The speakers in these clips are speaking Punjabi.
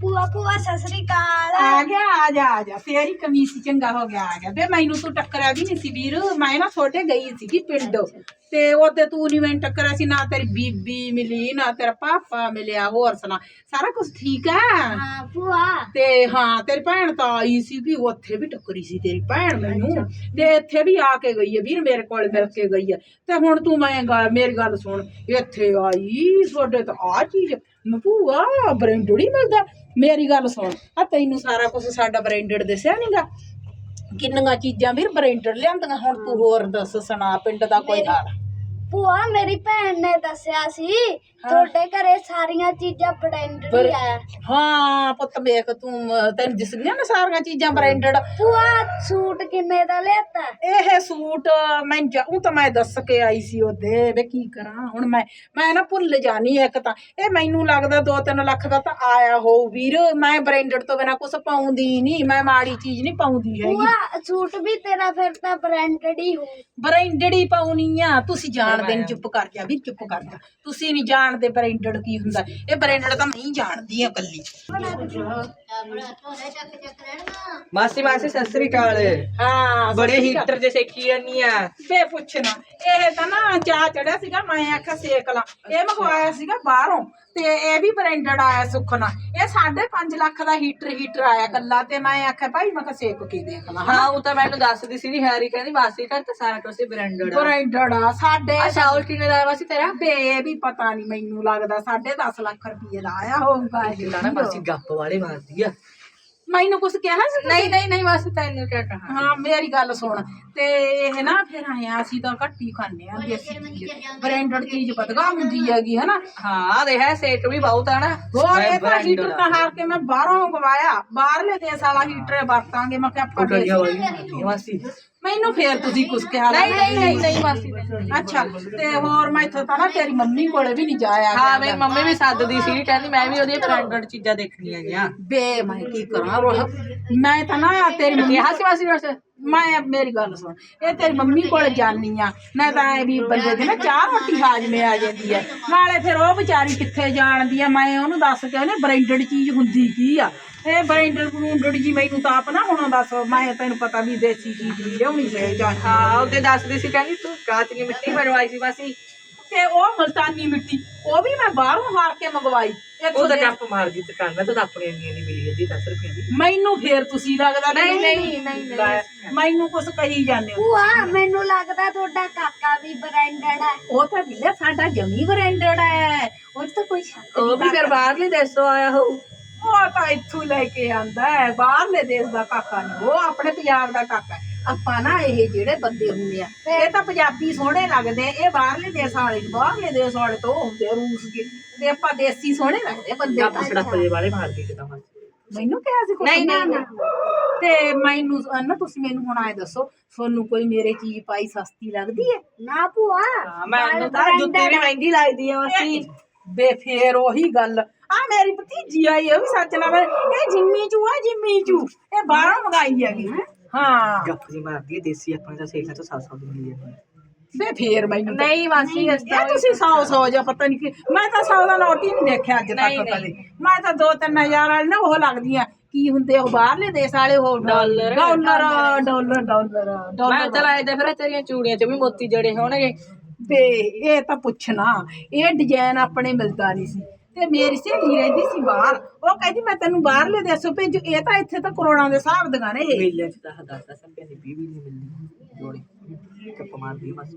ਭੂਆ ਭੂਆ ਸਤਿ ਸ੍ਰੀ ਅਕਾਲ। ਆ ਗਿਆ ਆ ਜਾ ਆ ਜਾ। ਤੇਰੀ ਕਮੀਜ਼ ਹੀ ਚੰਗਾ ਹੋ ਗਿਆ ਆ ਗਿਆ। ਤੇ ਮੈਨੂੰ ਤੂੰ ਟੱਕਰਿਆ ਵੀ ਨਹੀਂ ਸੀ ਵੀਰ। ਮੈਂ ਨਾ ਛੋਟੇ ਗਈ ਸੀਗੀ ਪਿੰਡ। ਤੇ ਉਹਦੇ ਤੂੰ ਨਹੀਂ ਮੈਨੂੰ ਟੱਕਰਿਆ ਸੀ ਨਾ ਤੇਰੀ ਬੀਬੀ ਮਿਲੀ ਨਾ ਤੇਰਾ ਪਾਪਾ ਮਿਲਿਆ ਹੋਰ ਸੁਣਾ। ਸਾਰਾ ਕੁਝ ਠੀਕ ਆ ਹਾਂ ਭੂਆ। ਤੇ ਹਾਂ ਤੇਰੀ ਭੈਣ ਤਾਂ ਆਈ ਸੀ ਕਿ ਉੱਥੇ ਵੀ ਟੱਕਰੀ ਸੀ ਤੇਰੀ ਭੈਣ ਮੈਨੂੰ। ਤੇ ਇੱਥੇ ਵੀ ਆ ਕੇ ਗਈ ਹੈ ਵੀਰ ਮੇਰੇ ਕੋਲ ਮਿਲ ਕੇ ਗਈ ਹੈ ਤੇ ਹੁਣ ਤੂੰ ਮੈਂ ਮੇਰੀ ਗੱਲ ਸੁਣ। ਇੱਥੇ ਆਈ ਤੁਹਾਡੇ ਤਾਂ ਆ ਚੀਜ਼ ਮੈਂ ਭੂਆ ਬ੍ਰਾਂਡਡ ਹੀ ਮਿਲਦਾ। ਮੇਰੀ ਗੱਲ ਸੁਣ। ਆ ਤੈਨੂੰ ਸਾਰਾ ਕੁਝ ਸਾਡਾ ਬ੍ਰਾਂਡਡ ਦਿਸਿਆ ਨਹੀਂਗਾ ਕਿੰਨੀਆਂ ਚੀਜ਼ਾਂ ਵੀਰ ਬ੍ਰਾਂਡਡ ਲਿਆਂਦੀਆਂ? ਹੁਣ ਤੂੰ ਹੋਰ ਦੱਸ ਸੁਣਾ ਪਿੰਡ ਦਾ ਕੋਈ ਹਾਲ। ਭੂਆ ਮੇਰੀ ਭੈਣ ਨੇ ਦੱਸਿਆ ਸੀ ਤੁਹਾਡੇ ਘਰੇ ਸਾਰੀਆਂ ਚੀਜ਼ਾਂ ਬ੍ਰਾਂਡਡ ਹੀ ਆ। ਹਾਂ ਪੁੱਤ ਵੇਖ ਤੂੰ ਤੈਨੂੰ ਦਿਸ ਗਈਆਂ ਨਾ ਸਾਰੀਆਂ ਚੀਜ਼ਾਂ ਬ੍ਰਾਂਡਡ ਭੂਆ ਸੂਟ ਕਿੰਨੇ ਦਾ ਲਿਆਤਾ? ਇਹ ਸੂਟ ਮੈਂ ਜਾਉਂ ਤਾਂ ਮੈਂ ਦੱਸ ਕੇ ਆਈ ਸੀ ਉਹਦੇ ਵੇ ਕੀ ਕਰਾਂ ਹੁਣ ਮੈਂ ਮੈਂ ਨਾ ਭੁੱਲ ਜਾਨੀ ਇੱਕ ਤਾਂ। ਇਹ ਮੈਨੂੰ ਲੱਗਦਾ 2-3 ਲੱਖ ਦਾ ਤਾਂ ਆਇਆ ਹੋਊ ਵੀਰ। ਮੈਂ ਬ੍ਰਾਂਡਡ ਤੋਂ ਬਿਨਾ ਕੁਝ ਪਾਉਂਦੀ ਨਹੀਂ ਮੈਂ ਮਾੜੀ ਚੀਜ਼ ਨਹੀਂ ਪਾਉਂਦੀ ਹੈਗੀ। ਭੂਆ ਸੂਟ ਵੀ ਤੇਰਾ ਫਿਰ ਤਾਂ ਬ੍ਰਾਂਡਡ ਹੀ ਹੋ ਬ੍ਰਾਂਡਡ ਹੀ ਪਾਉਣੀ ਆ। ਤੁਸੀਂ ਜਾਣਦੇ ਨਹੀਂ ਚੁੱਪ ਕਰ ਜਾ ਵੀਰ ਚੁੱਪ ਕਰ ਜਾ। ਤੁਸੀਂ ਨਹੀਂ ਜਾਣਦੇ ਬ੍ਰਾਂਡਡ ਕੀ ਹੁੰਦਾ? ਇਹ ਬ੍ਰਾਂਡਡ ਤਾਂ ਮੈਂ ਹੀ ਜਾਣਦੀ ਆ ਕੱਲੀ ਮਾਸੀ ਮਾਸੀ ਸਤਿ ਸ੍ਰੀ ਅਕਾਲ। ਹਾਂ ਬੜੇ ਹੀਟਰ ਦੇ ਸੇਕੀ ਜਾਨੀ ਆ। ਬੇ ਪੁੱਛਣਾ। ਇਹ ਤਾਂ ਨਾ ਚਾਹ ਚੜਿਆ ਸੀਗਾ ਮੈਂ ਆਖਿਆ ਸੇਕ ਲਾ। ਇਹ ਮੰਗਵਾਇਆ ਸੀਗਾ ਬਾਹਰੋਂ। ਤੇ ਇਹ ਵੀ ਬ੍ਰਾਂਡਡ ਆਇਆ ਸੁਖਨਾ। ਇਹ 5.5 ਲੱਖ ਦਾ ਹੀਟਰ ਹੀਟਰ ਆਇਆ ਕੱਲਾ ਤੇ ਮੈਂ ਆਖਿਆ ਭਾਈ ਮੈਂ ਕਿਹਾ ਸੇਕ ਕੇ ਦੇਖ ਲਾ? ਹਾਂ ਉਹ ਤਾਂ ਮੈਨੂੰ ਦੱਸਦੀ ਸੀ ਹੈਰੀ ਕਹਿੰਦੀ ਮਾਸੀ ਘਰ ਤਾਂ ਸਾਰਾ ਕੁਝ ਬ੍ਰਾਂਡਡ ਆ। ਬ੍ਰਾਂਡਡ ਆ ਸਾਡੇ ਆ ਸ਼ਾਉਲ ਕਿੰਨੇ ਦਾ ਮਾਸੀ ਤੇਰਾ? ਬੇ ਇਹ ਵੀ ਪਤਾ ਨਹੀਂ ਮੈਨੂੰ ਲੱਗਦਾ 10.5 ਲੱਖ ਰੁਪਏ ਦਾ ਆਇਆ ਹੋਊਗਾ ਇਹ ਨਾ ਮਾਸੀ ਗੱਪ ਵਾਲੇ ਮਾਰਦੀ ਆ। ਮੈਨੂੰ ਕੁਝ ਕਿਹਾ ਸੀ ਤੁਸੀਂ? ਨਹੀਂ ਨਹੀਂ ਨਹੀਂ ਮਾਸੀ ਤੈਨੂੰ ਕਿਆ ਕਹਾ? ਹਾਂ ਮੇਰੀ ਗੱਲ ਸੁਣ। ਤੇ ਇਹ ਨਾ ਫਿਰ ਆਇਆ ਅਸੀਂ ਤਾਂ ਘੱਟੀ ਖਾਂਦੇ ਆ ਦੇਸੀ ਚੀਜ਼। ਬ੍ਰਾਂਡਡ ਚੀਜ਼ ਹੁੰਦੀ ਹੈਗੀ ਹਨਾ? ਹਾਂ ਦੇਖ ਹੈ ਸੇਕ ਵੀ ਬਹੁਤ ਆ ਨਾ। ਹੋਰ ਇਹ ਤਾਂ ਹੀਟਰ। ਤਾਂ ਹਾਰ ਕੇ ਮੈਂ ਬਾਹਰੋਂ ਮੰਗਵਾਇਆ। ਬਾਹਰਲੇ ਦੇਸ਼ ਵਾਲਾ ਹੀਟਰ ਵਰਤਾਂਗੇ। ਮੈਂ ਕਿਹਾ ਆਪਾਂ ਦੇਸੀ- ਮਾਸੀ ਮੈਨੂੰ ਫੇਰ ਤੁਸੀਂ ਕੁਝ ਕਿਹਾ ਨਹੀਂ ਨਹੀਂ ਨਹੀਂ ਨਹੀਂ ਮਾਸੀ ਅੱਛਾ ਤੇ ਹੋਰ ਮੈਂ ਇੱਥੋਂ ਤਾਂ ਨਾ ਤੇਰੀ ਮੰਮੀ ਕੋਲੇ ਵੀ ਨਹੀਂ ਜਾਇਆ ਹਾਂ। ਮੇਰੀ ਮੰਮੀ ਵੀ ਸੱਦਦੀ ਸੀ ਕਹਿੰਦੀ ਮੈਂ ਵੀ ਉਹਦੀਆਂ ਬ੍ਰਾਂਡਡ ਚੀਜ਼ਾਂ ਦੇਖਣੀਆਂ ਗਿਆ ਬੇ ਮੈਂ ਕੀ ਕਰਾਂ ਰੋਹ? ਮੈਂ ਤਾਂ ਨਾ ਤੇਰੀ ਮੰਮੀ ਕਿਹਾ ਸੀ ਮਾਸੀ ਵੈਸੇ ਮੈਂ ਮੇਰੀ ਗੱਲ ਸੁਣ ਇਹ ਤੇਰੀ ਮੰਮੀ ਕੋਲ ਜਾਨੀ ਆ। ਮੈਂ ਤਾਂ ਐ ਵੀ ਬੰਦੇ ਦੀ ਨਾ ਚਾਹ ਰੋਟੀ ਹਾਜ਼ਮੇ ਆ ਜਾਂਦੀ ਹੈ ਨਾਲੇ ਫਿਰ ਉਹ ਵਿਚਾਰੀ ਕਿੱਥੇ ਜਾਣਦੀ ਆ? ਮੈਂ ਉਹਨੂੰ ਦੱਸ ਕੇ ਉਹਨੇ ਬ੍ਰਾਂਡਡ ਚੀਜ਼ ਹੁੰਦੀ ਕੀ ਆ? ਇਹ ਬ੍ਰਾਂਡਡ ਬਰੂੰਡਡ ਜੀ ਮੈਨੂੰ ਤਾਂ ਆਪ ਨਾ ਹੁਣ ਦੱਸ ਮੈਂ ਤੈਨੂੰ ਪਤਾ ਵੀ ਦੇਸੀ ਚੀਜ਼ ਨਹੀਂ ਲਿਆਉਣੀ ਚਾਹੀਦੀ। ਹਾਂ ਉਹਦੇ ਦੱਸਦੀ ਸੀ ਕਹਿੰਦੀ ਤੂੰ ਕਾਚ ਦੀ ਮਿੱਟੀ ਬਣਵਾਈ ਸੀ ਮਾਸੀ। ਤੇ ਉਹ ਮਲਤਾਨੀ ਮਿੱਟੀ ਉਹ ਵੀ ਮੈਂ ਬਾਹਰੋਂ ਹਾਰ ਕੇ ਮੰਗਵਾਈ। ਇੱਥੋਂ ਉਹ ਤਾਂ ਦੇ- ਗੱਪ ਮਾਰਦੀ ਦੁਕਾਨ ਮੈਂ ਤਾਂ ਆਪਣੇ ਇੰਨੀ ਨਹੀਂ ਮਿਲੀ ਜਾਂਦੀ 10 ਰੁਪਏ ਦੀ। ਮੈਨੂੰ ਫੇਰ ਤੁਸੀਂ ਲੱਗਦਾ ਵੀ ਨਹੀਂ, ਨਹੀਂ, ਨਹੀਂ, ਮੈਨੂੰ ਕੁਛ ਕਹੀ ਜਾਂਦੇ ਹੋ। ਭੂਆ ਮੈਨੂੰ ਲੱਗਦਾ ਤੁਹਾਡਾ ਕਾਕਾ ਵੀ ਬ੍ਰਾਂਡਡ ਹੈ। ਉਹ ਤਾਂ ਵੀਰੇ ਸਾਡਾ ਜਮੀ ਬ੍ਰਾਂਡਡ ਹੈ। ਉਹ ਤਾਂ ਕੋਈ ਸ਼ੱਕ ਉਹ ਵੀ ਫਿਰ ਬਾਹਰਲੇ ਦੇਸ਼ੋਂ ਆਇਆ ਹੋਊ। ਉਹ ਤਾਂ ਇੱਥੋਂ ਲੈ ਕੇ ਆਂਦਾ ਹੈ ਬਾਹਰਲੇ ਦੇਸ਼ ਦਾ ਕਾਕਾ ਨਹੀਂ ਉਹ ਆਪਣੇ ਪੰਜਾਬ ਦਾ ਕਾਕਾ ਹੈ। ਆਪਾਂ ਨਾ ਇਹ ਜਿਹੜੇ ਬੰਦੇ ਹੁੰਦੇ ਆ ਇਹ ਤਾਂ ਪੰਜਾਬੀ ਸੋਹਣੇ ਲੱਗਦੇ ਇਹ ਬਾਹਰਲੇ ਦੇਸ਼ ਵਾਲੇ ਨੀ, ਬਾਹਰਲੇ ਦੇਸ਼ ਵਾਲੇ ਤੋਂ ਉਹ ਹੁੰਦੇ ਆ ਰੂਸ ਕੇ ਤੇ ਆਪਾਂ ਦੇਸੀ ਸੋਹਣੇ ਲੱਗਦੇ ਬੰਦੇ ਗੱਪ ਸੜਪ ਦੇ ਵਾਲੇ ਮਾਰਦੀ ਕਿਦਾਂ ਮੈਨੂੰ ਕਿਹਾ ਸੀ ਕੁਛ ਨਹੀਂ, ਨਾ, ਨਾ। ਤੇ ਮੈਨੂੰ ਅਹ ਨਾ ਤੁਸੀਂ ਮੈਨੂੰ ਹੁਣ ਆਏ ਦੱਸੋ ਤੁਹਾਨੂੰ ਕੋਈ ਮੇਰੇ ਚੀਜ਼ ਪਾਈ ਸਸਤੀ ਲੱਗਦੀ ਹੈ? ਨਾ ਭੂਆ ਹਾਂ ਮੈਨੂੰ ਤਾਂ ਜੁੱਤੀ ਵੀ ਮਹਿੰਗੀ ਲੱਗਦੀ ਆ ਮਾਸੀ। ਬੇ ਫੇਰ ਉਹੀ ਗੱਲ। ਆ ਮੇਰੀ ਭਤੀਜੀ ਆਈ ਇਹ ਵੀ ਸੱਚ ਨਾਲ ਇਹ ਜਿੰਮੀ ਚੂ ਆ ਜਿੰਮੀ ਚੂ। ਇਹ ਬਾਹਰੋਂ ਮੰਗਾਈ ਹੈਗੀ। ਹਾਂ? ਜੀ ਮਾਰਦੀ ਹੈ ਦੇਸੀ ਆਪਣੇ ਤਾਂ ਸੇਖਾਂ ਤੋਂ 700 ਦਿੰਦੀ ਹੈ। ਬੇ ਫੇਰ ਮੈਨੂੰ ਤਾਂ- ਨਹੀਂ ਮਾਸੀ ਇਹ ਤੁਸੀਂ 100 100 ਜਾਂ ਪਤਾ ਨਹੀਂ ਕੀ ਮੈਂ ਤਾਂ 100 ਦਾ ਨੋਟ ਹੀ ਨਹੀਂ ਦੇਖਿਆ ਅੱਜ ਨਹੀਂ, ਤੱਕ ਨਹੀਂ। ਕਦੇ। ਮੈਂ ਤਾਂ 2-3000 ਵਾਲੇ ਨਾ ਉਹ ਲੱਗਦੀਆਂ। ਕੀ ਹੁੰਦੇ ਉਹ ਬਾਹਰਲੇ ਦੇਸ਼ ਵਾਲੇ ਉਹ ਡਾਲਰ। Dollar dollar. ਡਾਲਰ ਮੈਂ ਡਾਲਰ। ਚਲ ਤੇ ਫਿਰ ਤੇਰੀਆਂ ਚੂੜੀਆਂ 'ਚ ਵੀ ਮੋਤੀ ਜੜੇ ਹੋਣਗੇ। ਤੇ ਇਹ ਤਾਂ ਪੁੱਛਣਾ। ਇਹ ਡਿਜ਼ਾਈਨ ਆਪਣੇ ਮਿਲਦਾ ਨਹੀਂ ਸੀ। ਤੇ ਮੇਰੀ ਸਹੇਲੀ ਰਹਿੰਦੀ ਸੀ ਬਾਹਰ। ਉਹ ਕਹਿੰਦੀ, ਮੈਂ ਤੈਨੂੰ ਬਾਹਰਲੇ ਦੇਸ਼ੋਂ ਭੇਜੂ। ਇਹ ਤਾਂ ਇੱਥੇ ਤਾਂ ਕਰੋੜਾਂ ਦੇ ਹਿਸਾਬ ਦੀਆਂ ਨੇ। ਮੇਲੇ 'ਚ ਤਾਂ 10 ਰੁਪਏ ਦੀ 20 ਵੀ ਨਹੀਂ ਮਿਲਦੀ। ਜੋੜੀ। ਗੱਪ ਮਾਰਦੀ ਹੈ ਮਾਸੀ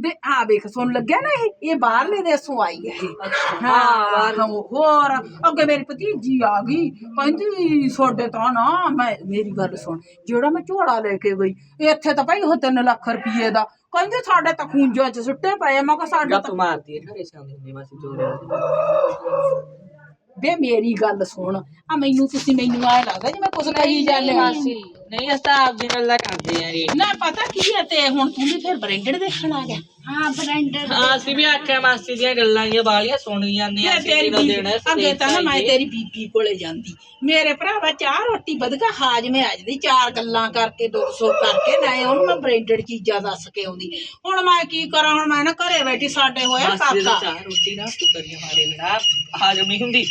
ਬਾਈ ਦੇ ਆ ਵੇਖ ਸੁਣ ਲੱਗਿਆ ਨਾ ਇਹ ਇਹ ਬਾਹਰਲੇ ਦੇਸ਼ੋਂ ਆਈ ਹੈ ਇਹ ਹਾਂ ਹਾਂ ਹੋਰ ਅੱਗੇ ਮੇਰੀ ਭਤੀਜੀ ਆ ਗਈ ਕਹਿੰਦੀ ਤੁਹਾਡੇ ਤਾਂ ਨਾ ਮੈਂ ਮੇਰੀ ਗੱਲ ਸੁਣ ਜਿਹੜਾ ਮੈਂ ਝੋਲਾ ਲੈ ਕੇ ਗਈ ਇੱਥੇ ਤਾਂ ਭਾਈ ਉਹ 3 ਲੱਖ ਰੁਪਏ ਦਾ ਕਹਿੰਦੇ ਸਾਡੇ ਤਾਂ ਖੂੰਜਾਂ 'ਚ ਸੁੱਟੇ ਪਏ ਆ। ਮੈਂ ਕਿਹਾ ਸਾਡਾ ਗੱਪ ਮਾਰਦੀ ਹੈ ਘਰੇ ਸਾਹਮਣੇ ਹੁੰਦੀ ਮਾਸੀ ਜੋੜੇ ਵੇ ਮੇਰੀ ਗੱਲ ਸੁਣ ਆ ਮੈਨੂੰ ਤੁਸੀਂ ਮੈਨੂੰ ਆਏ ਲੱਗਦਾ ਜਿਵੇਂ ਕੁਝ ਕਹੀ ਜਾਂਦੇ ਹੋ ਨਹੀਂ ਅਸਾਂ ਆਪ ਜੀ ਨਾਲ ਲਾ ਕਰਦੇ ਆ ਇਹ ਨਾ ਪਤਾ ਕੀ ਹੈ ਤੇ ਹੁਣ ਤੂੰ ਵੀ ਫਿਰ ਬ੍ਰਾਂਡਡ ਦੇਖਣ ਆ ਗਿਆ ਹਾਂ ਬ੍ਰਾਂਡਡ ਹਾਂ ਅਸੀਂ ਵੀ ਆਖਿਆ ਮਾਸੀ ਦੀਆਂ ਗੱਲਾਂ ਇਹ ਬਾਲੀਆਂ ਸੁਣ ਜਾਂਦੀਆਂ ਤੇ ਅਸੀਂ ਤੇਰੀ ਜਦੋਂ ਬੀਬੀ ਦੇਣਾ ਅੱਗੇ ਤਾਂ ਨਾ ਮੈਂ ਤੇਰੀ ਬੀਬੀ ਕੋਲੇ ਜਾਂਦੀ। ਮੇਰੇ ਭਰਾਵਾ ਚਾਹ ਰੋਟੀ ਵਧਗਾ ਹਾਜਮੇ ਆ ਜਾਂਦੀ ਚਾਰ ਗੱਲਾਂ ਕਰਕੇ ਦੁੱਖ ਸੁੱਖ ਕਰਕੇ ਨਾ ਉਹਨੂੰ ਮੈਂ ਬ੍ਰਾਂਡਡ ਚੀਜ਼ਾਂ ਦੱਸ ਕੇ ਆਉਂਦੀ। ਹੁਣ ਮੈਂ ਕੀ ਕਰਾਂ ਹੁਣ ਮੈਂ ਨਾ ਘਰੇ ਬੈਠੀ ਸਾਡੇ ਹੋਇਆ ਮਾਸੀ ਦਾ ਕਾਕਾ। ਚਾਹ ਰੋਟੀ ਨਾ ਤੂੰ ਕਰੀ ਮਾਰੇ ਬਿਨਾ ਹਾਜ਼ਮ ਨਹੀਂ ਹੁੰਦੀ।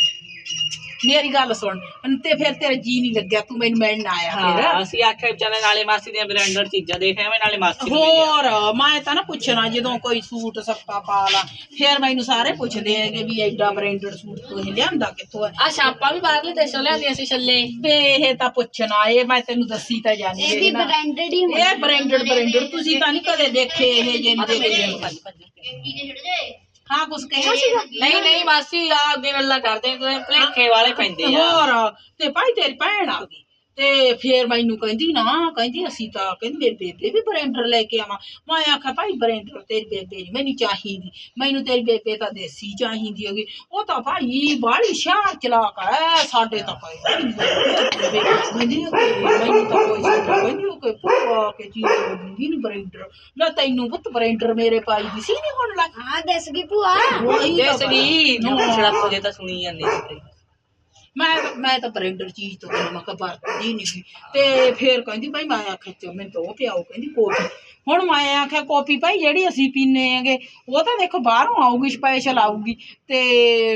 ਮੇਰੀ ਗੱਲ ਸੁਣ ਤੇ ਫਿਰ ਤੇਰਾ ਜੀ ਨਹੀਂ ਲੱਗਿਆ ਤੂੰ ਮੈਨੂੰ ਮਿਲਣ ਆਇਆ ਫਿਰ। ਅਸੀਂ ਆਖਿਆ ਚੱਲ ਨਾਲੇ ਮਾਸੀ ਦੀਆਂ ਬ੍ਰਾਂਡਡ ਚੀਜ਼ਾਂ ਦੇਖ ਆਵੇਂ ਨਾਲੇ ਮਾਸੀ ਨੂੰ ਹੋਰ ਮੈਂ ਤਾਂ ਨਾ ਪੁੱਛਣਾ ਜਦੋਂ ਕੋਈ ਸੂਟ ਸਸਤਾ ਪਾ ਲਾ ਫਿਰ ਮੈਨੂੰ ਸਾਰੇ ਪੁੱਛਦੇ ਹੈਗੇ ਵੀ ਐਡਾ ਬ੍ਰਾਂਡਡ ਸੂਟ ਤੂੰ ਇਹ ਲਿਆਂਦਾ ਕਿੱਥੋਂ ਆ ਛਾਪਾਂ ਵੀ ਬਾਹਰਲੇ ਦੇਸ਼ੋਂ ਲਿਆਂਦੀਆਂ ਸੀ ਛੱਲੇ। ਵੇ ਇਹ ਤਾਂ ਪੁੱਛਣਾ ਇਹ ਮੈਂ ਤੈਨੂੰ ਦੱਸੀ ਤਾਂ ਜਾਣੀ ਇਹ ਵੀ ਬ੍ਰਾਂਡਡ ਹੀ ਇਹ ਬ੍ਰਾਂਡਡ ਬ੍ਰਾਂਡਡ ਤੁਸੀਂ ਤਾਂ ਨਹੀਂ ਕਦੇ ਦੇਖੇ ਇਹ ਜੇ ਨਹੀਂ ਦੇਖੇ ਹਾਂ ਕੁਛ ਸੀਗਾ ਨਹੀਂ ਨਹੀਂ ਮਾਸੀ ਆ ਅੱਗੇ ਗੱਲਾਂ ਕਰਦੇ ਭਲੇਖੇ ਵਾਲੇ ਪੈਂਦੇ ਆ। ਹੋਰ ਤੇ ਭਾਈ ਤੇਰੀ ਭੈਣ ਆ ਗਈ। ਤੇ ਫੇਰ ਮੈਨੂੰ ਕਹਿੰਦੀ ਨਾ ਕਹਿੰਦੀ ਅਸੀਂ ਤਾਂ ਕਹਿੰਦੀ ਮੇਰੇ ਬੇਬੇ ਵੀ ਬਰੈਂਡਰ ਲੈ ਕੇ ਆਵਾਂ। ਮੈਂ ਆਖਿਆ ਭਾਈ ਬਰੈਂਡਰ ਤੇਰੀ ਬੇਬੇ ਨਹੀਂ ਮੈਨੂੰ ਚਾਹੀਦੀ। ਮੈਨੂੰ ਤੇਰੀ ਬੇਬੇ ਤਾਂ ਦੇਸੀ ਚਾਹੀਦੀ ਹੈਗੀ। ਉਹ ਤਾਂ ਭਾਈ ਬਾਹਲੀ ਸ਼ਾਰ ਚਲਾਕ ਹੈ ਸਾਡੇ ਤਾਂ ਕੋਈ ਨਹੀਂ ਕਹਿੰਦੀ ਮੈਨੂੰ ਤਾਂ ਕੋਈ ਕਹਿੰਦੀ ਉਹ ਕਿ ਪੂਆ ਕੇ ਚੀਜ਼ ਦਿੰਦੀ ਨਹੀਂ ਬਰੈਂਡਰ ਲੈ ਤੈਨੂੰ ਪੁੱਤ ਬਰੈਂਡਰ ਮੇਰੇ ਪਾਈ ਦੀ ਸੀ ਨਹੀਂ ਹੁਣ ਲੱਗ ਹਾਂ ਦੱਸ ਗਈ ਭੂਆ। ਉਹੀ ਦੇਸ ਦੀ ਹਾਂ। ਛੜਪ ਜੇ ਤਾਂ ਸੁਣੀ ਜਾਂਦੇ ਸੀ। ਮੈਂ ਮੈਂ ਤਾਂ ਬ੍ਰੈਂਡਰ ਚੀਜ਼ ਤੋਂ ਬਿਨਾਂ ਮੈਂ ਕਿਹਾ ਵਰਤਦੀ ਨਹੀਂ ਸੀ। ਤੇ ਫੇਰ ਕਹਿੰਦੀ ਭਾਈ ਮੈਂ ਆਖਿਆ ਚੋ ਮੈਨੂੰ ਤਾਂ ਉਹ ਪਿਆਓ ਕਹਿੰਦੀ ਕੋਫੀ ਹੁਣ ਮੈਂ ਆਖਿਆ ਕਾਫੀ ਭਾਈ ਜਿਹੜੀ ਅਸੀਂ ਪੀਨੇ ਹੈਗੇ ਉਹ ਤਾਂ ਦੇਖੋ ਬਾਹਰੋਂ ਆਊਗੀ ਸਪੈਸ਼ਲ ਆਊਗੀ। ਤੇ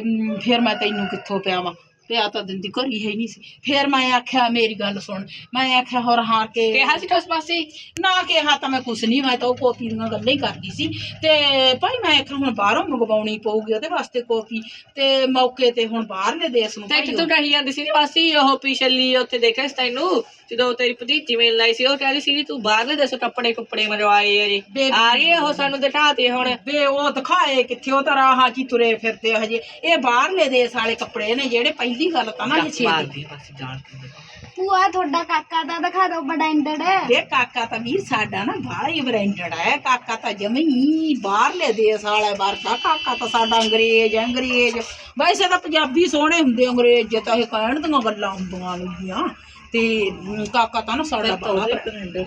ਮ, ਫਿਰ ਮੈਂ ਤੈਨੂੰ ਕਿੱਥੋਂ ਪਿਆਵਾਂ? ਪਿਆ ਤਾਂ ਦਿੰਦੀ ਘਰੀ ਹੈ ਹੀ ਨਹੀਂ ਸੀ। ਫਿਰ ਮੈਂ ਆਖਿਆ ਮੇਰੀ ਗੱਲ ਸੁਣ। ਮੈਂ ਆਖਿਆ ਹੋਰ ਹਾਰ ਕੇ ਕਿਹਾ ਸੀ ਕਸ ਮਾਸੀ? ਨਾ ਕਿਹਾ ਤਾਂ ਮੈਂ ਕੁਛ ਨਹੀਂ ਮੈਂ ਤਾਂ ਉਹ ਕਾਫੀ ਦੀਆਂ ਗੱਲਾਂ ਹੀ ਕਰਦੀ ਸੀ। ਤੇ ਭਾਈ ਮੈਂ ਆਖਿਆ ਹੁਣ ਬਾਹਰੋਂ ਮੰਗਵਾਉਣੀ ਪਊਗੀ ਉਹਦੇ ਵਾਸਤੇ ਕਾਫੀ ਤੇ ਮੌਕੇ ਤੇ ਹੁਣ ਬਾਹਰਲੇ ਦੇਸ਼ ਨੂੰ ਤੇ ਭਾਈ ਤੂੰ ਕਹੀ ਜਾਂਦੀ ਸੀ ਨੀ ਮਾਸੀ ਉਹ ਪਿਛਲੀ ਉੱਥੇ ਦੇਖਿਆ ਸੀ ਤੈਨੂੰ? ਜਦੋਂ ਤੇਰੀ ਭਤੀਜੀ ਮਿਲਣ ਆਈ ਸੀ ਉਹ ਕਹਿੰਦੀ ਸੀ ਤੂੰ ਬਾਹਰਲੇ ਦੇਸ਼ੋਂ ਕੱਪੜੇ ਕੁੱਪੜੇ ਮਰਵਾਏ ਅਜੇ ਬੇਬੀ। ਆ ਗਏ ਉਹ ਸਾਨੂੰ ਦਿਖਾਤੇ ਹੁਣ। ਵੇ ਉਹ ਦਿਖਾਏ ਕਿੱਥੇ ਉਹ ਤਾਂ ਰਾਹਾਂ 'ਚ ਹੀ ਤੁਰੇ ਫਿਰਦੇ ਹਜੇ। ਇਹ ਬਾਹਰਲੇ ਦੇਸ਼ ਵਾਲੇ ਕੱਪੜੇ ਨੇ ਜਿਹੜੇ ਪਹਿਲੀ ਗੱਲ ਤਾਂ ਨਾ ਇਹ ਛੇਤੀ। ਮਾਰਦੀ ਮਾਸੀ ਜਾਣ ਕੇ ਭੂਆ ਤੁਹਾਡਾ ਕਾਕਾ ਤਾਂ ਦਿਖਾ ਦਿਓ ਬ੍ਰਾਂਡਡ ਵੇ ਕਾਕਾ ਤਾਂ ਵੀਰ ਸਾਡਾ ਨਾ ਬਾਹਲਾ ਹੀ ਬ੍ਰਾਂਡਡ ਹੈ। ਕਾਕਾ ਤਾਂ ਜਮੀ ਹੀ ਬਾਹਰਲੇ ਦੇਸ਼ ਵਾਲਾ ਵਰਗਾ। ਕਾਕਾ ਤਾਂ ਸਾਡਾ ਅੰਗਰੇਜ਼ ਹੈ, ਅੰਗਰੇਜ਼। ਵੈਸੇ ਤਾਂ ਪੰਜਾਬੀ ਸੋਹਣੇ ਹੁੰਦੇ ਅੰਗਰੇਜ਼ ਜੇ ਤਾਂ ਇਹ ਕਹਿਣ ਦੀਆਂ ਗੱਲਾਂ ਹੁੰਦੀਆਂ ਨੇਗੀਆਂ। ਤੇ ਅਮ, ਕਾਕਾ ਤਾਂ ਨਾ ਸਾਡਾ ਬਾਹਲਾ ਤੇ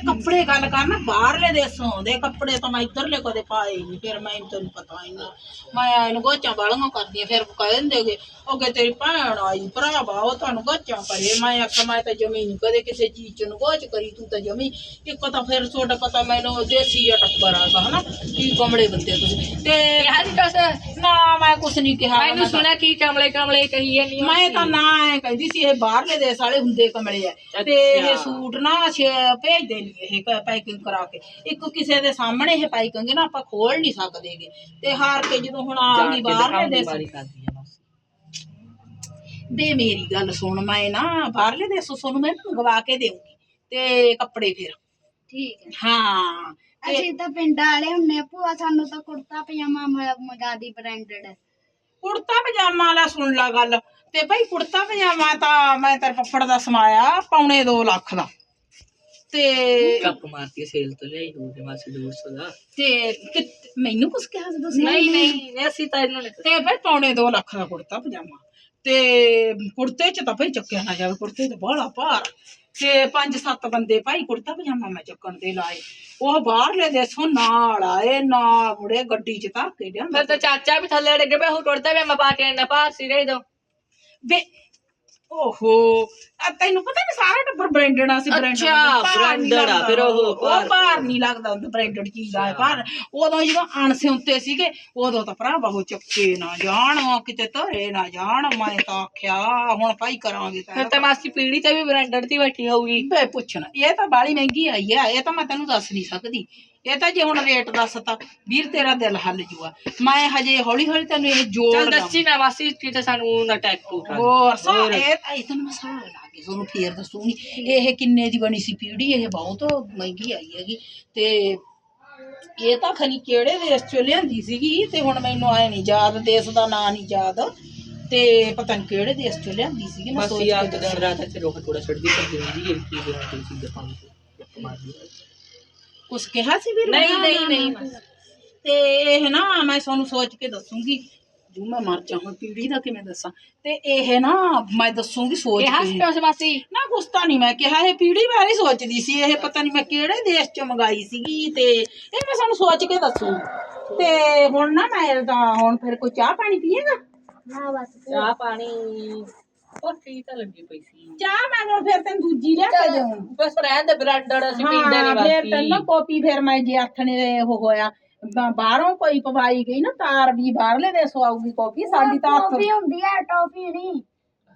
ਕੱਪੜੇ ਗੱਲ ਕਰਨਾ ਬਾਹਰਲੇ ਦੇਸ਼ੋਂ ਆਉਂਦੇ ਕੱਪੜੇ ਤਾਂ ਮੈਂ ਇੱਧਰਲੇ ਕਦੇ ਪਾਏ ਨਹੀਂ ਫਿਰ ਮੈਂ ਤੈਨੂੰ ਪਤਾ ਹੀ ਨਾ ਮੈਂ ਇਹਨੂੰ ਗੋਚਾਂ ਵਾਲੀਆਂ ਕਰਦੀ ਆ ਫਿਰ ਕਹਿ ਦਿੰਦੇਗੇ ਅੱਗੇ ਤੇਰੀ ਭੈਣ ਆਈ ਭਰਾਵਾ ਉਹ ਤੁਹਾਨੂੰ ਗੋਚਾਂ ਕਰੇ ਮੈਂ ਆਖਿਆ ਮੈਂ ਤਾਂ ਜਮੀ ਨਹੀਂ ਕਦੇ ਕਿਸੇ ਚੀਜ਼ ਚ ਨੂੰ ਗੋਚ ਕਰੀ ਤੂੰ ਤਾਂ ਜਮੀ ਇੱਕ ਤਾਂ ਫਿਰ ਤੁਹਾਡਾ ਪਤਾ ਮੈਨੂੰ ਦੇਸੀ ਆ ਟੱਬਰ ਆ ਹਨਾ ਕੀ ਕਮੜੇ ਬੰਦੇ ਤੁਸੀਂ ਤੇ ਕਿਹਾ ਸੀ ਕਸ ਨਾ ਮੈਂ ਕੁਛ ਨਹੀਂ ਕਿਹਾ ਮੈਨੂੰ ਮੈਂ ਤਾਂ- ਸੁਣਿਆ ਕੀ ਕਮਲੇ ਕਮਲੇ ਕਹੀ ਜਾਂਦੀ ਮੈਂ ਤਾਂ ਨਾ ਐ ਕਹਿੰਦੀ ਸੀ ਇਹ ਬਾਹਰਲੇ ਦੇਸ਼ ਵਾਲੇ ਹੁੰਦੇ ਕਮਲੇ ਤੇ ਇਹ ਪੈਕਿੰਗ ਕਰਾ ਕੇ। ਇੱਕ ਕਿਸੇ ਦੇ ਸਾਹਮਣੇ ਇਹ ਪੈਕਿੰਗ ਨਾ ਆਪਾਂ ਖੋਲ ਨਹੀਂ ਸਕਦੇਗੇ। ਤੇ ਹਾਰ ਕੇ ਜਦੋਂ ਹੁਣ ਆ ਗਈ ਬਾਹਰਲੇ ਦੇਸ਼ ਦੇ ਮੇਰੀ ਗੱਲ ਸੁਣ ਮੈਂ ਨਾ ਬਾਹਰਲੇ ਦੇਸ਼ੋਂ ਤੁਹਾਨੂੰ ਮੈਂ ਮੰਗਵਾ ਕੇ ਦੇਵਾਂਗੀ ਤੇ ਕੱਪੜੇ ਫਿਰ। ਠੀਕ ਹੈ। ਹਾਂ। ਅਸੀਂ ਤਾਂ ਪਿੰਡ ਵਾਲੇ ਹੁੰਨੇ ਆ ਭੂਆ ਸਾਨੂੰ ਤਾਂ ਕੁੜਤਾ ਪਜਾਮਾ ਮ- ਮੰਗਾ ਦੀ ਬ੍ਰਾਂਡਡ ਕੁੜਤਾ ਪਜਾਮਾ ਵਾਲਾ ਸੁਣ ਲਾ ਗੱਲ। ਤੇ ਭਾਈ ਕੁੜਤਾ ਪਜਾਮਾ ਤਾਂ ਮੈਂ ਤੇਰੇ ਪੱਪੜ ਦਾ ਸਮਾਇਆ ਪੌਣੇ 2 ਲੱਖ ਦਾ। ਤੇ ਕੱਪ ਮਾਰਤੀ ਸੇਲ ਤੋਂ ਲਿਆਈ ਹੋਊ ਮਾਸੀ 200 ਦਾ। ਤੇ ਕਿ- ਮੈਨੂੰ ਕੁਛ ਕਿਹਾ ਸੀ ਤੁਸੀਂ? ਨਹੀਂ ਨਹੀਂ ਅਸੀਂ ਤਾਂ ਇਹਨਾਂ ਨੇ ਤੇ ਭਾਈ ਪੌਣੇ 2 ਲੱਖ ਦਾ ਕੁੜਤਾ ਪਜਾਮਾ। ਤੇ ਕੁੜਤੇ ਚ ਤਾਂ ਭਾਈ ਚੱਕਿਆ ਨਾ ਜਾਵੇ ਕੁੜਤੇ ਤੇ ਬਾਹਲਾ ਭਾਰ। ਤੇ ਪੰਜ ਸੱਤ ਬੰਦੇ ਭਾਈ ਕੁੜਤਾ ਪਜਾਮਾ ਮੈਂ ਚੱਕਣ ਦੇ ਲਾਏ। ਉਹ ਬਾਹਰਲੇ ਦੇਸੋਂ ਨਾਲ ਆਏ ਨਾ ਮੁੜੇ ਗੱਡੀ ਚ ਧਰ ਕੇ ਲਿਆਂਦਾ। ਫਿਰ ਤਾਂ ਚਾਚਾ ਵੀ ਥੱਲੇ ਡਿੱਗ ਪਿਆ ਉਹ ਟੁੱਟਦਾ ਪਿਆ ਮੈਂ ਪਾ ਕੇ ਨਾ ਪਾਸ ਹੀ ਰਹਿ ਦੋ। ਵੇ ਓਹੋ ਆ ਤੈਨੂੰ ਪਤਾ ਨਹੀਂ ਸਾਰਾ ਟੱਬਰ ਬ੍ਰਾਂਡਡ ਆ ਸੀ ਬ੍ਰਾਂਡਡ ਅੱਛਾ, branded ਆ, ਫਿਰ ਉਹ ਉਹ ਭਾਰ। ਨਹੀਂ ਲੱਗਦਾ ਹੁੰਦਾ ਬ੍ਰਾਂਡਡ ਚੀਜ਼ ਆ ਪਰ ਉਦੋਂ ਜਦੋਂ ਅਣਸਿਉਂਤੇ ਸੀਗੇ ਉਦੋਂ ਤਾਂ ਭਰਾ ਬਹੁ ਚੱਕੇ ਨਾ ਜਾਣ ਕਿਤੇ ਧਰੇ ਨਾ ਜਾਣ ਮੈਂ ਤਾਂ ਆਖਿਆ ਹੁਣ ਭਾਈ ਕਰਾਂਗੇ ਫਿਰ ਤਾਂ ਤਾਂ ਮਾਸੀ ਪੀੜੀ ਤੇ ਵੀ ਬ੍ਰਾਂਡਡ ਦੀ ਬੈਠੀ ਹੋਊਗੀ। ਬੇ ਪੁੱਛਣਾ ਇਹ ਤਾਂ ਬਾਲੀ ਮਹਿੰਗੀ ਆਈ ਆ ਇਹ ਤਾਂ ਮੈਂ ਤੈਨੂੰ ਦੱਸ ਨਹੀਂ ਸਕਦੀ। ਇਹ ਤਾਂ ਜੇ ਹੁਣ ਰੇਟ ਦੱਸਤਾ ਵੀਰ ਤੇਰਾ ਦਿਲ ਹੱਲ ਜੂਆ। ਮੈਂ ਹਜੇ ਹੌਲੀ ਹੌਲੀ ਤੈਨੂੰ ਇਹ ਜੋੜ ਚੱਲ ਦੱਸੀ ਨਾ ਮਾਸੀ ਕਿਤੇ ਸਾਨੂੰ ਨਾ ਟੈਕ ਉਠਾ ਹੋਰ ਸਾ ਇਹ ਤਾਂ ਇਹ ਤੈਨੂੰ ਮਸਾਲਾ ਲਾ ਕੇ ਤੁਹਾਨੂੰ ਫੇਰ ਦੱਸੂਗੀ। ਇਹ ਕਿੰਨੇ ਦੀ ਬਣੀ ਸੀ ਪੀੜੀ? ਇਹ ਬਹੁਤ ਮਹਿੰਗੀ ਆਈ ਹੈਗੀ। ਤੇ ਇਹ ਤਾਂ ਖਨੀ ਕਿਹੜੇ ਦੇਸ਼ ਚੋਂ ਲਿਆਂਦੀ ਸੀਗੀ? ਤੇ ਹੁਣ ਮੈਨੂੰ ਆਏ ਨਹੀਂ ਯਾਦ ਦੇਸ਼ ਦਾ ਨਾਂ ਨਹੀਂ ਯਾਦ। ਤੇ ਪਤਾ ਨਹੀਂ ਕਿਹੜੇ ਦੇਸ਼ ਚੋਂ ਲਿਆਂਦੀ ਸੀਗੀ ਮੈਂ ਸੋਚ ਕੇ ਦਿਨ ਰਾਤ ਤੇ ਰੋਹ ਥੋੜਾ ਛੱਡਦੀ ਕਰਦੀ ਹੁੰਦੀ ਹੈ ਕੀ ਦੇ ਨਾਲ ਤੁਸੀਂ ਦੇਖਾਂ ਕੁਛ ਕਿਹਾ ਸੀ ਵੀਰ ਨਹੀਂ ਨਹੀਂ ਨਹੀਂ। ਤੇ ਇਹ ਨਾ ਮੈਂ ਤੁਹਾਨੂੰ ਸੋਚ ਕੇ ਦੱਸੂਗੀ। ਜੂ ਮੈਂ ਮਰ ਜਾ ਹੁਣ ਪੀੜੀ ਦਾ ਕਿਵੇਂ ਦੱਸਾਂ? ਤੇ ਇਹ ਨਾ ਮੈਂ ਦੱਸੂਗੀ ਸੋਚ ਕਿਹਾ ਕੇ। ਸੀ ਉਸ ਮਾਸੀ? ਨਾ ਕੁਛ ਤਾਂ ਨਹੀਂ ਮੈਂ ਕਿਹਾ ਇਹ ਪੀੜੀ ਬਾਰੇ ਸੋਚਦੀ ਸੀ। ਇਹ ਪਤਾ ਨਹੀਂ ਮੈਂ ਕਿਹੜੇ ਦੇਸ਼ ਚ ਮੰਗਾਈ ਸੀਗੀ ਤੇ ਇਹ ਮੈਂ ਸਾਨੂੰ ਸੋਚ ਕੇ ਦੱਸੂ। ਤੇ ਹੁਣ ਨਾ ਮੈਂ ਤਾਂ ਹੁਣ ਫਿਰ ਕੋਈ ਚਾਹ ਪਾਣੀ ਪੀਏਗਾ? ਨਾ ਬਸ। ਚਾਹ ਪਾਣੀ ਉਹ ਠੀਕ ਤਾਂ ਲੱਗੀ ਪਈ ਸੀ। ਚਾਹ ਮੈਂ ਹੁਣ ਫਿਰ ਤੈਨੂੰ ਦੂਜੀ ਲਿਆ ਕੇ ਦੇਵਾਂ ਬਸ ਰਹਿਣ ਦੇ ਬ੍ਰਾਂਡਡ ਅਸੀਂ ਪੀਂਦੇ ਹਾਂ ਨਹੀਂ ਫਿਰ ਤੈਨੂੰ ਨਾ ਬਾਕੀ ਕਾਪੀ ਫਿਰ ਮੈਂ ਜੇ ਆਥਣੇ ਉਹ ਹੋਇਆ ਬਾ- ਬਾਹਰੋਂ ਕੋਈ ਪਵਾਈ ਗਈ ਨਾ ਤਾਰ ਵੀ ਬਾਹਰਲੇ ਦੇਸੋਂ ਆਊਗੀ ਕਾਪੀ ਸਾਡੀ ਤਾਂ ਹੱਥ ਟੌਫੀ ਹੁੰਦੀ ਹੈ ਟੌਫੀ ਨਹੀਂ।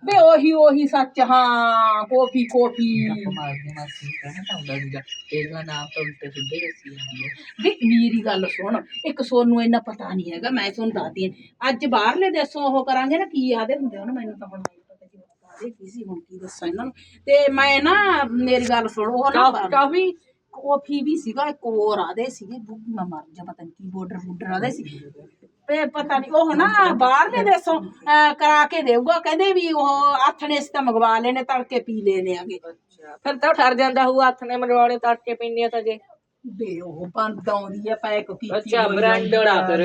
ਵੇ ਉਹੀ ਉਹੀ ਸੱਚ ਹਾਂ ਕਾਪੀ ਕਾਪੀ। ਮਾਰਦੀ ਮਾਸੀ ਕਹਿਣਾ ਚਾਹੁੰਦਾ ਸੀਗਾ ਇਹਦਾ ਨਾਮ ਤਾਂ ਉਲਟੇ ਸਿੱਧੇ ਦੱਸੀ ਜਾਂਦੀ ਹੈ। ਵੀ ਮੇਰੀ ਗੱਲ ਸੁਣ ਇੱਕ ਸੋਨੂੰ ਇੰਨਾ ਪਤਾ ਨਹੀਂ ਹੈਗਾ ਮੈਂ ਤੁਹਾਨੂੰ ਦੱਸਦੀ ਹਾਂ। ਅੱਜ ਬਾਹਰਲੇ ਦੇਸੋਂ ਉਹ ਕਰਾਂਗੇ ਨਾ ਕੀ ਆਦੇ ਹੁੰਦੇ ਉਹਨੂੰ ਮੈਨੂੰ ਤਾਂ ਹੁਣ ਨਹੀਂ ਪਤਾ ਕੀ ਸੀ ਹੁਣ ਕੀ ਦੱਸਾਂ ਇਹਨਾਂ ਨੂੰ? ਤੇ ਮੈਂ ਨਾ ਮੇਰੀ ਗੱਲ ਸੁਣ ਉਹ ਨਾ ਕਾਫੀ ਕਾਫੀ ਵੀ ਸੀਗਾ ਇੱਕ ਹੋਰ ਆਦੇ ਸੀਗੇ ਬੁੱਕ ਮੈਂ ਮਰ ਜਾ ਪਤਾ ਨਹੀਂ ਕੀ ਬਾਰਡਰ ਬੁੱਡਰ ਆਦੇ ਸੀ। ਤੇ ਪਤਾ ਨਹੀਂ ਉਹ ਨਾ ਬਾਹਰਲੇ ਦੇਸੋਂ ਕਰਾ ਕੇ ਦੇਊਗਾ ਕਹਿੰਦੇ ਵੀ ਉਹ ਆਥਣੇ ਸੀ ਤਾਂ ਮੰਗਵਾ ਲੈਣੇ ਤੜਕੇ ਪੀ ਲੈਣੇ ਆਗੇ। ਫਿਰ ਤਾਂ ਠਰ ਜਾਂਦਾ ਹੋਊ ਹੱਥ ਨੇ ਮਰਵਾਣੇ ਤੜਕੇ ਪੀਣੀ ਤਾਂ ਜੇ। ਦੇ ਉਹ ਬੰਦ ਆਉਂਦੀ ਆ ਪੈਕ ਕੀਤੀ ਅੱਛਾ, ਹੋਈ branded ਆ ਫਿਰ।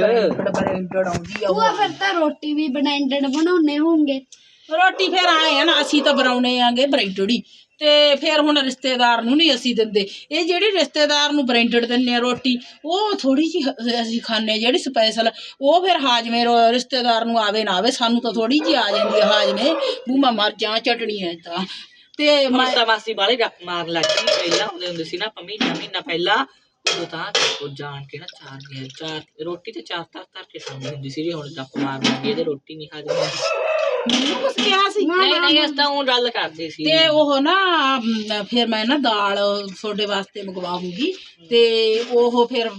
branded ਆਉਂਦੀ ਆ ਉਹ। ਫਿਰ ਤਾਂ ਰੋਟੀ ਵੀ ਬਲੈਂਡਡ ਬਣਾਉਣੇ ਹੋਣਗੇ ਰੋਟੀ ਫਿਰ ਆਏ ਆ ਨਾ ਅਸੀਂ ਤਾਂ ਬਣਾਉਣੇ ਆਂਗੇ ਬ੍ਰੈਂਡਡ ਤੇ ਫਿਰ ਹੁਣ ਰਿਸ਼ਤੇਦਾਰ ਨੂੰ ਨਹੀਂ ਅਸੀਂ ਦਿੰਦੇ। ਇਹ ਜਿਹੜੀ ਰਿਸ਼ਤੇਦਾਰ ਨੂੰ ਬ੍ਰੈਂਡਡ ਦਿੰਨੇ ਆ ਰੋਟੀ ਉਹ ਥੋੜੀ ਜੀ ਅਸੀਂ ਖਾਣੇ ਜਿਹੜੀ ਸਪੈਸ਼ਲ ਉਹ ਫਿਰ ਹਾਜਮੇ ਰਿਸ਼ਤੇਦਾਰ ਨੂੰ ਆਵੇ ਨਾ ਆਵੇ ਸਾਨੂੰ ਤਾਂ ਥੋੜੀ ਜੀ ਆ ਜਾਂਦੀ ਆ ਹਾਜਮੇ। ਬੂਮਾ ਮਰ ਜਾ ਚਟਣੀ ਐ ਤਾਂ ਤੇ ਮੈਂ ਮਾਸਾ ਮਾਸੀ ਬਾਲੇ ਰੱਖ ਮਾਰ ਲੱਗੀ ਪਹਿਲਾਂ ਹੁੰਦੇ ਹੁੰਦੇ ਸੀ ਨਾ ਆਪਾਂ ਮਹੀਨਾ ਮਹੀਨਾ ਪਹਿਲਾਂ ਉਦੋਂ ਤਾਂ ਉਹ ਜਾਣ ਕੇ ਨਾ ਚਾਰ ਦਿਨ ਚਾਰ ਰੋਟੀ ਤੇ ਚਾਰ ਤਰ ਤਰ ਕੇ ਖਾਂਦੀ ਹੁੰਦੀ ਸੀ ਹੁਣ ਡੱਪ ਮਾਰ ਲੱਗੀ ਇਹਦੇ ਰੋਟੀ ਨਹੀਂ ਖਾਦੀ ਮੈਨੂੰ ਕੁਛ ਕਿਹਾ ਸੀ। ਨਹੀਂ ਨਹੀਂ ਅਸੀਂ ਤਾਂ ਉਹ ਗੱਲ ਕਰਦੇ ਸੀ। ਤੇ ਉਹ ਨਾ ਅਮ, ਫਿਰ ਮੈਂ ਨਾ ਦਾਲ ਤੁਹਾਡੇ ਵਾਸਤੇ ਮੰਗਵਾਉਂਗੀ ਤੇ ਉਹ ਫਿਰ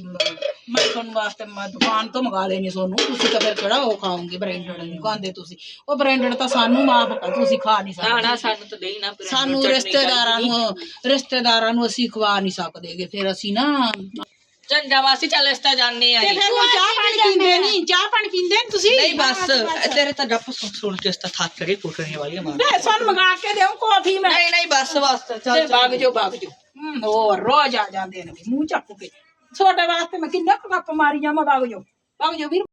ਮੈਂ ਤੁਹਾਨੂੰ ਵਾਸਤੇ ਮੈਂ ਦੁਕਾਨ ਤੋਂ ਮੰਗਾ ਲੈਣੀ ਤੁਹਾਨੂੰ। ਤੁਸੀਂ ਤਾਂ ਫਿਰ ਕਿਹੜਾ ਉਹ ਖਾਓਗੇ ਬ੍ਰੈਂਡਡ ਨਹੀਂ ਖਾਂਦੇ ਤੁਸੀਂ। ਉਹ ਬ੍ਰੈਂਡਡ ਤਾਂ ਸਾਨੂੰ ਮਾਫ ਕਰ ਤੁਸੀਂ ਖਾ ਨਹੀਂ ਨਾ ਨਾ ਸਕਦੇ ਸਾਨੂੰ ਤਾਂ ਦੇਈ ਨਾ ਫਿਰ ਸਾਨੂੰ ਚਟਨੀ ਰਿਸ਼ਤੇਦਾਰਾਂ ਨੂੰ ਰਿਸ਼ਤੇਦਾਰਾਂ ਨੂੰ ਅਸੀਂ ਖਵਾ ਨਹੀਂ ਸਕਦੇਗੇ। ਫਿਰ ਅਸੀਂ ਨਾ ਚੰਗਾ ਮਾਸੀ ਚੱਲ ਇਸ ਤਾਂ ਜਾਣੇ ਆ ਤੇ ਫਿਰ ਉਹ ਚਾਹ ਪਾਣੀ ਪੀਂਦੇ ਨਹੀਂ ਚਾਹ ਪਾਣੀ ਪੀਂਦੇ ਤੁਸੀਂ? ਨਹੀਂ ਬਸ ਤੇਰੇ ਤਾਂ ਡੱਪ ਸੁਣ ਸੁਣ ਕੇ ਇਸ ਤਾਂ ਥੱਕ ਚੜੀ ਕੁੱਟਣੇ ਮਾਰ ਮੈਂ ਸਾਨੂੰ ਮੰਗਾ ਕੇ ਦਿਓ ਕਾਫੀ ਮੈਂ। ਨਹੀਂ ਨਹੀਂ ਬਸ ਬਸ ਚੱਲ ਵਗ ਜੋ ਵਗ ਜੋ ਹੋਰ ਰੋਜ਼ ਆ ਜਾਂਦੇ ਨੇ ਮੂੰਹ ਚੱਕ ਕੇ। ਤੁਹਾਡੇ ਵਾਸਤੇ ਮੈਂ ਕਿੰਨਾ ਕੁ ਕੱਪ ਮਾਰੀ ਜਾਵਾਂ ਵਗ ਜੋ ਵਗ ਜੋ ਵੀਰ।